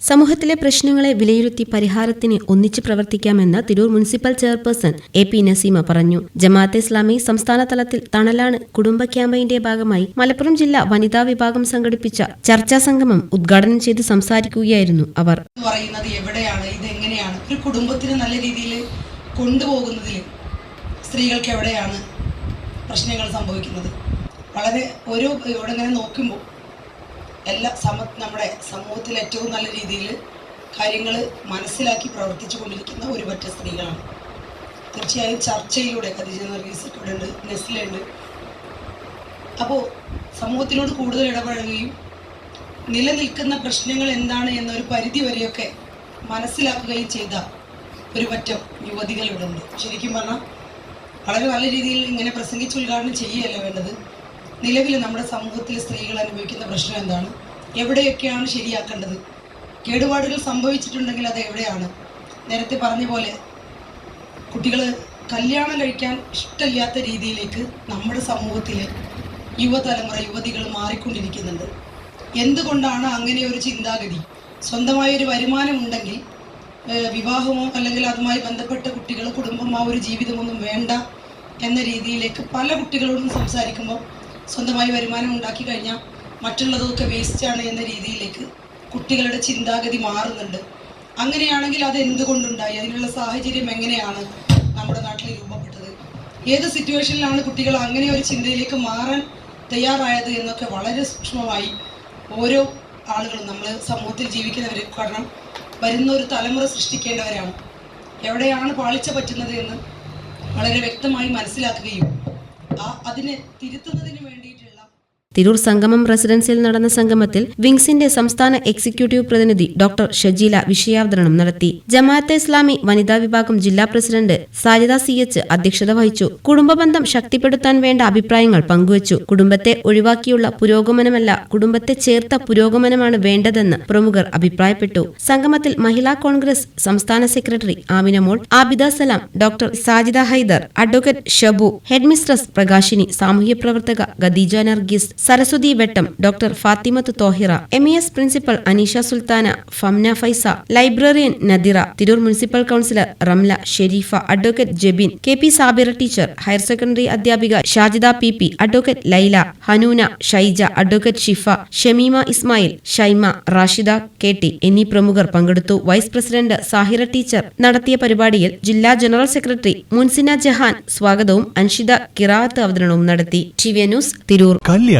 സമൂഹത്തിലെ പ്രശ്നങ്ങളെ വിലയിരുത്തി പരിഹാരത്തിന് ഒന്നിച്ചു പ്രവർത്തിക്കാമെന്ന് Tirur municipal chairperson A P Naseema പറഞ്ഞു. ജമാഅത്തെ ഇസ്ലാമി സംസ്ഥാന തലത്തിൽ തണലാണ് കുടുംബ ക്യാമ്പയിന്റെ ഭാഗമായി മലപ്പുറം ജില്ലാ വനിതാ വിഭാഗം സംഘടിപ്പിച്ച ചർച്ചാ സംഗമം ഉദ്ഘാടനം ചെയ്ത് സംസാരിക്കുകയായിരുന്നു അവർ. പറയുന്നത് എവിടെയാണ്? ഇതെങ്ങനെയാണ്? ഒരു കുടുംബത്തിന് നല്ല രീതിയിൽ കൊണ്ടുപോകുന്നതിൽ സ്ത്രീകൾക്ക് എവിടെയാണ് പ്രശ്നങ്ങൾ സംഭവിക്കുന്നത്? വളരെ ഓരോ ഇവിടെ ഇങ്ങനെ നോക്കുമ്പോൾ എല്ലാ സമ നമ്മുടെ സമൂഹത്തിൽ ഏറ്റവും നല്ല രീതിയിൽ കാര്യങ്ങൾ മനസ്സിലാക്കി പ്രവർത്തിച്ചു കൊണ്ടിരിക്കുന്ന ഒരുപറ്റ സ്ത്രീകളാണ്. തീർച്ചയായും ചർച്ചയിലൂടെ ഖദീജ നർഗീസൊക്കെ ഉണ്ട് നെസ്ലുണ്ട് അപ്പോൾ സമൂഹത്തിനോട് കൂടുതൽ ഇടപഴകുകയും നിലനിൽക്കുന്ന പ്രശ്നങ്ങൾ എന്താണ് എന്നൊരു പരിധി വരെയൊക്കെ മനസ്സിലാക്കുകയും ചെയ്ത ഒരു പറ്റം യുവതികൾ ഇവിടെ ശരിക്കും പറഞ്ഞാൽ വളരെ നല്ല രീതിയിൽ ഇങ്ങനെ പ്രസംഗിച്ച് ഉദ്ഘാടനം ചെയ്യുകയല്ല വേണ്ടത്. നിലവിൽ നമ്മുടെ സമൂഹത്തിൽ സ്ത്രീകൾ അനുഭവിക്കുന്ന പ്രശ്നം എന്താണ്? എവിടെയൊക്കെയാണ് ശരിയാക്കേണ്ടത്? കേടുപാടുകൾ സംഭവിച്ചിട്ടുണ്ടെങ്കിൽ അത് എവിടെയാണ്? നേരത്തെ പറഞ്ഞ പോലെ കുട്ടികൾ കല്യാണം കഴിക്കാൻ ഇഷ്ടമില്ലാത്ത രീതിയിലേക്ക് നമ്മുടെ സമൂഹത്തിലെ യുവതലമുറ യുവതികൾ മാറിക്കൊണ്ടിരിക്കുന്നുണ്ട്. എന്തുകൊണ്ടാണ് അങ്ങനെ ഒരു ചിന്താഗതി? സ്വന്തമായ ഒരു വരുമാനമുണ്ടെങ്കിൽ വിവാഹമോ അല്ലെങ്കിൽ അതുമായി ബന്ധപ്പെട്ട കുട്ടികൾ കുടുംബം ആ ഒരു ജീവിതമൊന്നും വേണ്ട എന്ന രീതിയിലേക്ക് പല കുട്ടികളോടും സംസാരിക്കുമ്പോൾ സ്വന്തമായി വരുമാനം ഉണ്ടാക്കി കഴിഞ്ഞാൽ മറ്റുള്ളതൊക്കെ വേസ്റ്റാണ് എന്ന രീതിയിലേക്ക് കുട്ടികളുടെ ചിന്താഗതി മാറുന്നുണ്ട്. അങ്ങനെയാണെങ്കിൽ അത് എന്തുകൊണ്ടുണ്ടായി? അതിനുള്ള സാഹചര്യം എങ്ങനെയാണ് നമ്മുടെ നാട്ടിൽ രൂപപ്പെട്ടത്? ഏത് സിറ്റുവേഷനിലാണ് കുട്ടികൾ അങ്ങനെ ഒരു ചിന്തയിലേക്ക് മാറാൻ തയ്യാറായത് എന്നൊക്കെ വളരെ സൂക്ഷ്മമായി ഓരോ ആളുകളും നമ്മൾ സമൂഹത്തിൽ ജീവിക്കുന്നവർ കാരണം വരുന്ന ഒരു തലമുറ സൃഷ്ടിക്കേണ്ടവരാണ്. എവിടെയാണ് പാളിച്ച പറ്റുന്നത് എന്ന് വളരെ വ്യക്തമായി മനസ്സിലാക്കുകയും ആ അതിനെ തിരുത്തുന്നതിന് വേണ്ടിയിട്ടുള്ള തിരൂർ സംഗമം റെസിഡൻസിൽ നടന്ന സംഗമത്തിൽ വിങ്സിന്റെ സംസ്ഥാന എക്സിക്യൂട്ടീവ് പ്രതിനിധി ഡോക്ടർ ഷജീല വിഷയാവതരണം നടത്തി. ജമാഅത്തെ ഇസ്ലാമി വനിതാ വിഭാഗം ജില്ലാ പ്രസിഡന്റ് സാജിദ സി എച്ച് അധ്യക്ഷത വഹിച്ചു. കുടുംബബന്ധം ശക്തിപ്പെടുത്താൻ വേണ്ട അഭിപ്രായങ്ങൾ പങ്കുവച്ചു. കുടുംബത്തെ ഒഴിവാക്കിയുള്ള പുരോഗമനമല്ല കുടുംബത്തെ ചേർത്ത പുരോഗമനമാണ് വേണ്ടതെന്ന് പ്രമുഖർ അഭിപ്രായപ്പെട്ടു. സംഗമത്തിൽ മഹിളാ കോൺഗ്രസ് സംസ്ഥാന secretary Aminamol Abida Salam doctor Sajida Haider advocate Shabu headmistress Prakashini സാമൂഹ്യ പ്രവർത്തക Khadeeja Nargees Saraswathi Vettam doctor Fathimath Thohira M E S principal Aneesha Sulthana Famna Faiza librarian Nadira Tirur municipal councillor Ramla Shareefa advocate Jebin K P Sabira teacher higher secondary അധ്യാപിക Shajida P P advocate Laila Hanoona Shaija advocate Shifa Shameema Ismail Shaima Rashida K T എന്നീ പ്രമുഖർ പങ്കെടുത്തു. Vice president Sahira teacher നടത്തിയ പരിപാടിയിൽ ജില്ലാ general secretary മുൻസിന Jahan സ്വാഗതവും അൻഷിദ കിറാത്ത് അവതരണവും നടത്തി. T V news Tirur.